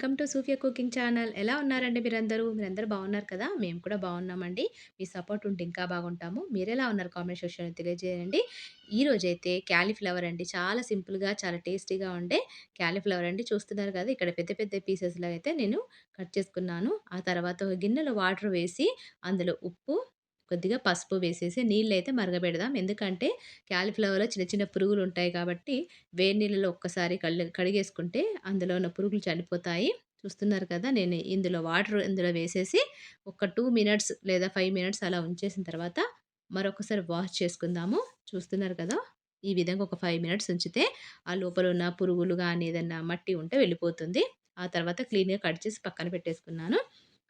Welcome to Sufiya cooking channel. ఎలా ఉన్నారండి మీరందరూ? మీరందరూ బాగున్నారు కదా! మేము కూడా బాగున్నామండి. మీ సపోర్ట్ ఉంటే ఇంకా బాగుంటాము. మీరెలా ఉన్నారు కామెంట్ సెక్షన్‌లో తెలియజేయండి. ఈరోజైతే క్యాలీఫ్లవర్ అండి. చాలా సింపుల్‌గా, చాలా టేస్టీగా ఉండే క్యాలీఫ్లవర్ అండి. చూస్తున్నారు కదా! ఇక్కడ పెద్ద పెద్ద పీసెస్‌లో అయితే నేను కట్ చేసుకున్నాను. ఆ తర్వాత ఒక గిన్నెలో వాటర్ వేసి అందులో ఉప్పు కొద్దిగా పసుపు వేసేసి నీళ్ళైతే మరగబెడదాం. ఎందుకంటే క్యాలీఫ్లవర్‌లో చిన్న చిన్న పురుగులు ఉంటాయి కాబట్టి వేడి నీళ్ళలో ఒక్కసారి కళ్ళు కడిగేసుకుంటే అందులో ఉన్న పురుగులు చనిపోతాయి. చూస్తున్నారు కదా! నేను ఇందులో వాటర్ ఇందులో వేసేసి ఒక టూ మినిట్స్ లేదా ఫైవ్ మినిట్స్ అలా ఉంచేసిన తర్వాత మరొకసారి వాష్ చేసుకుందాము. చూస్తున్నారు కదా! ఈ విధంగా ఒక ఫైవ్ మినిట్స్ ఉంచితే ఆ లోపల ఉన్న పురుగులు కానీ ఏదన్నా మట్టి ఉంటే వెళ్ళిపోతుంది. ఆ తర్వాత క్లీన్‌గా కట్ చేసి పక్కన పెట్టేసుకున్నాను.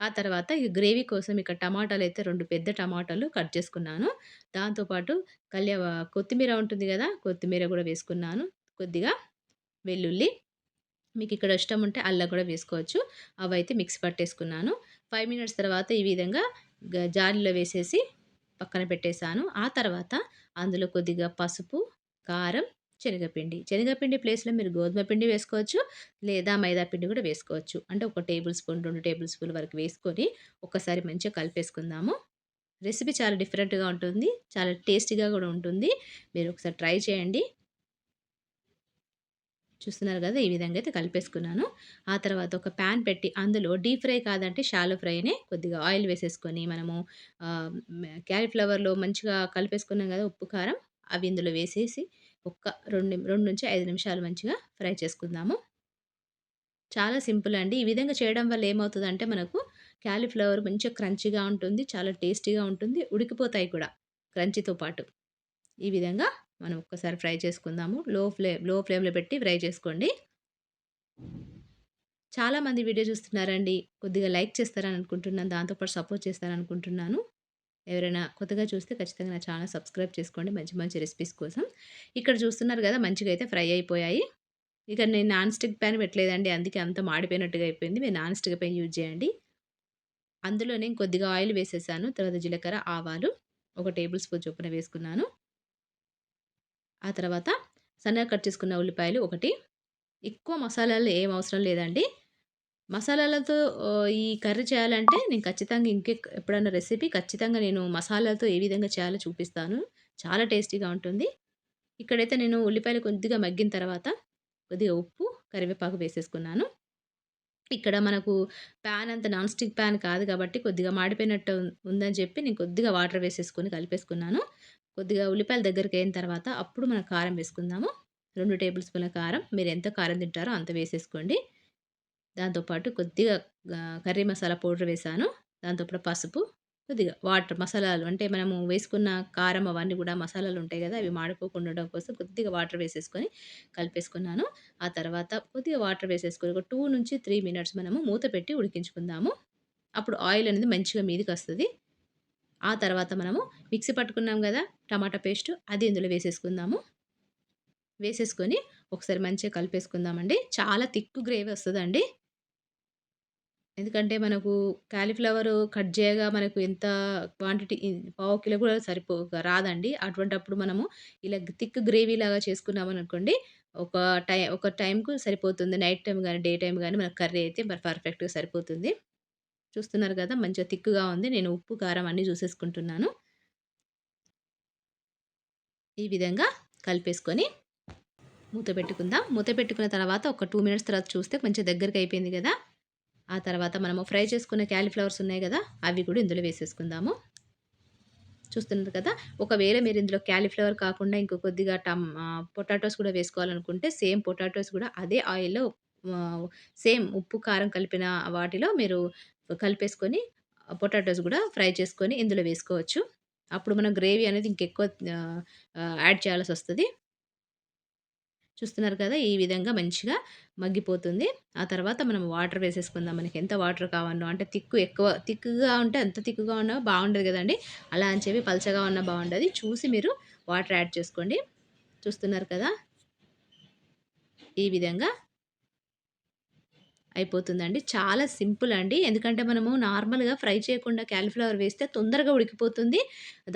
ఆ తర్వాత ఈ గ్రేవీ కోసం ఇక్కడ టమాటాలు అయితే రెండు పెద్ద టమాటాలు కట్ చేసుకున్నాను. దాంతోపాటు పాటు కొత్తిమీర ఉంటుంది కదా కొత్తిమీర కూడా వేసుకున్నాను. కొద్దిగా వెల్లుల్లి మీకు ఇక్కడ ఇష్టం ఉంటే అల్లం కూడా వేసుకోవచ్చు. అవైతే మిక్సీ పట్టేసుకున్నాను. ఫైవ్ మినిట్స్ తర్వాత ఈ విధంగా గ జాలీలో వేసేసి పక్కన పెట్టేసాను. ఆ తర్వాత అందులో కొద్దిగా పసుపు, కారం, శనగపిండి. శనగపిండి ప్లేస్‌లో మీరు గోధుమ పిండి వేసుకోవచ్చు. లేదా మైదా పిండి కూడా వేసుకోవచ్చు. అంటే ఒక టేబుల్ స్పూన్, రెండు టేబుల్ స్పూన్ వరకు వేసుకొని ఒక్కసారి మంచిగా కలిపేసుకుందాము. రెసిపీ చాలా డిఫరెంట్‌గా ఉంటుంది. చాలా టేస్టీగా కూడా ఉంటుంది. మీరు ఒకసారి ట్రై చేయండి. చూస్తున్నారు కదా! ఈ విధంగా అయితే కలిపేసుకున్నాను. ఆ తర్వాత ఒక ప్యాన్ పెట్టి అందులో డీప్ ఫ్రై కాదంటే షాలో ఫ్రైనే కొద్దిగా ఆయిల్ వేసేసుకొని మనము క్యాలీఫ్లవర్‌లో మంచిగా కలిపేసుకున్నాం కదా! ఉప్పు, కారం అవి ఇందులో వేసేసి ఒక్క 2 2-5 నిమిషాలు మంచిగా ఫ్రై చేసుకుందాము. చాలా సింపుల్ అండి. ఈ విధంగా చేయడం వల్ల ఏమవుతుందంటే మనకు క్యాలీఫ్లవర్ మంచిగా క్రంచిగా ఉంటుంది. చాలా టేస్టీగా ఉంటుంది. ఉడికిపోతాయి కూడా క్రంచితో పాటు. ఈ విధంగా మనం ఒక్కసారి ఫ్రై చేసుకుందాము. లో ఫ్లే లో ఫ్లేమ్‌లో పెట్టి ఫ్రై చేసుకోండి. చాలామంది వీడియో చూస్తున్నారండి. కొద్దిగా లైక్ చేస్తారని అనుకుంటున్నాను. దాంతో పాటు సపోర్ట్ చేస్తారనుకుంటున్నాను. ఎవరైనా కొత్తగా చూస్తే ఖచ్చితంగా నా ఛానల్ సబ్స్క్రైబ్ చేసుకోండి. మంచి మంచి రెసిపీస్ కోసం. ఇక్కడ చూస్తున్నారు కదా! మంచిగా అయితే ఫ్రై అయిపోయాయి. ఇక నేను నాన్ స్టిక్ ప్యాన్ పెట్టలేదండి. అందుకే అంత మాడిపోయినట్టుగా అయిపోయింది. మీరు నాన్ స్టిక్ ప్యాన్ యూజ్ చేయండి. అందులో నేను కొద్దిగా ఆయిల్ వేసేసాను. తర్వాత జీలకర్ర, ఆవాలు ఒక టేబుల్ స్పూన్ చొప్పున వేసుకున్నాను. ఆ తర్వాత సన్నగా కట్ చేసుకున్న ఉల్లిపాయలు ఒకటి. ఎక్కువ మసాలాలు ఏం అవసరం లేదండి. మసాలాలతో ఈ కర్రీ చేయాలంటే నేను ఖచ్చితంగా ఇంకే ఎప్పుడన్నా రెసిపీ ఖచ్చితంగా నేను మసాలాలతో ఏ విధంగా చేయాలో చూపిస్తాను. చాలా టేస్టీగా ఉంటుంది. ఇక్కడైతే నేను ఉల్లిపాయలు కొద్దిగా మగ్గిన తర్వాత కొద్దిగా ఉప్పు, కరివేపాకు వేసేసుకున్నాను. ఇక్కడ మనకు పాన్ అంత నాన్ స్టిక్ ప్యాన్ కాదు కాబట్టి కొద్దిగా మాడిపోయినట్టు ఉందని చెప్పి నేను కొద్దిగా వాటర్ వేసేసుకొని కలిపేసుకున్నాను. కొద్దిగా ఉల్లిపాయలు అయిన తర్వాత అప్పుడు మనం కారం వేసుకుందాము. రెండు టేబుల్ స్పూన్ల కారం. మీరు ఎంత కారం తింటారో అంత వేసేసుకోండి. దాంతోపాటు కొద్దిగా కర్రీ మసాలా పౌడర్ వేశాను. దాంతోపాటు పసుపు, కొద్దిగా వాటర్ మసాలాలు అంటే మనము వేసుకున్న కారం అవన్నీ కూడా మసాలాలు ఉంటాయి కదా! అవి మాడిపోకుండా ఉండడం కోసం కొద్దిగా వాటర్ వేసేసుకొని కలిపేసుకున్నాను. ఆ తర్వాత కొద్దిగా వాటర్ వేసేసుకొని ఒక 2-3 మినిట్స్ మనము మూత పెట్టి ఉడికించుకుందాము. అప్పుడు ఆయిల్ అనేది మంచిగా మీదికి వస్తుంది ఆ తర్వాత మనము మిక్సీ పట్టుకున్నాం కదా టమాటా పేస్ట్ అది ఇందులో వేసేసుకుందాము. వేసేసుకొని ఒకసారి మంచిగా కలిపేసుకుందామండి. చాలా థిక్ గ్రేవీ వస్తుందండి ఎందుకంటే మనకు కాలీఫ్లవరు కట్ చేయగా మనకు ఎంత క్వాంటిటీ పావు కిలో కూడా సరిపో రాదండి. అటువంటప్పుడు మనము ఇలా థిక్ గ్రేవీ లాగా చేసుకున్నామనుకోండి ఒక టై ఒక టైంకు సరిపోతుంది. నైట్ టైం కానీ డే టైం కానీ మనకు కర్రీ అయితే మరి పర్ఫెక్ట్‌గా సరిపోతుంది. చూస్తున్నారు కదా! మంచిగా థిక్‌గా ఉంది. నేను ఉప్పు, కారం అన్నీ చూసేసుకుంటున్నాను. ఈ విధంగా కలిపేసుకొని మూత పెట్టుకుందాం. మూత పెట్టుకున్న తర్వాత ఒక టూ మినిట్స్ తర్వాత చూస్తే కొంచెం దగ్గరికి అయిపోయింది కదా ఆ తర్వాత మనము ఫ్రై చేసుకున్న క్యాలీఫ్లవర్స్ ఉన్నాయి కదా అవి కూడా ఇందులో వేసేసుకుందాము. చూస్తున్నారు కదా! ఒకవేళ మీరు ఇందులో క్యాలీఫ్లవర్ కాకుండా ఇంకో కొద్దిగా టమ్ పొటాటోస్ కూడా వేసుకోవాలనుకుంటే సేమ్ పొటాటోస్ కూడా అదే ఆయిల్‌లో సేమ్ ఉప్పు, కారం కలిపిన వాటిలో మీరు కలిపేసుకొని పొటాటోస్ కూడా ఫ్రై చేసుకొని ఇందులో వేసుకోవచ్చు. అప్పుడు మనం గ్రేవీ అనేది ఇంకెక్కువ యాడ్ చేయాల్సి వస్తుంది చూస్తున్నారు కదా! ఈ విధంగా మంచిగా మగ్గిపోతుంది. ఆ తర్వాత మనం వాటర్ వేసేసుకుందాం. మనకి ఎంత వాటర్ కావాలో అంటే తిక్కు ఎక్కువ తిక్కుగా ఉంటే ఎంత తిక్కుగా ఉన్నా బాగుండదు కదండి అలా అని చెప్పి పలచగా ఉన్నా బాగుండది. చూసి మీరు వాటర్ యాడ్ చేసుకోండి. చూస్తున్నారు కదా! ఈ విధంగా అయిపోతుందండి. చాలా సింపుల్ అండి. ఎందుకంటే మనము నార్మల్‌గా ఫ్రై చేయకుండా క్యాలిఫ్లవర్ వేస్తే తొందరగా ఉడికిపోతుంది.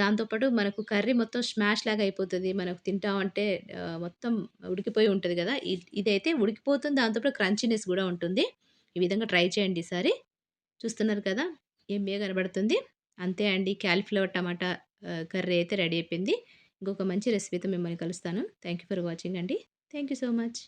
దాంతో పాటు మనకు కర్రీ మొత్తం స్మాష్ లాగా అయిపోతుంది మనకు తింటామంటే మొత్తం ఉడికిపోయి ఉంటుంది కదా ఇదైతే ఉడికిపోతుంది. దాంతోపాటు క్రంచీనెస్ కూడా ఉంటుంది. ఈ విధంగా ట్రై చేయండి ఈసారి. చూస్తున్నారు కదా! యమ్మీగా కనబడుతుంది. అంతే అండి క్యాలిఫ్లవర్ టమాటా కర్రీ అయితే రెడీ అయిపోయింది. ఇంకొక మంచి రెసిపీతో మిమ్మల్ని కలుస్తాను. థ్యాంక్ యూ ఫర్ వాచింగ్ అండి. Thank you so much.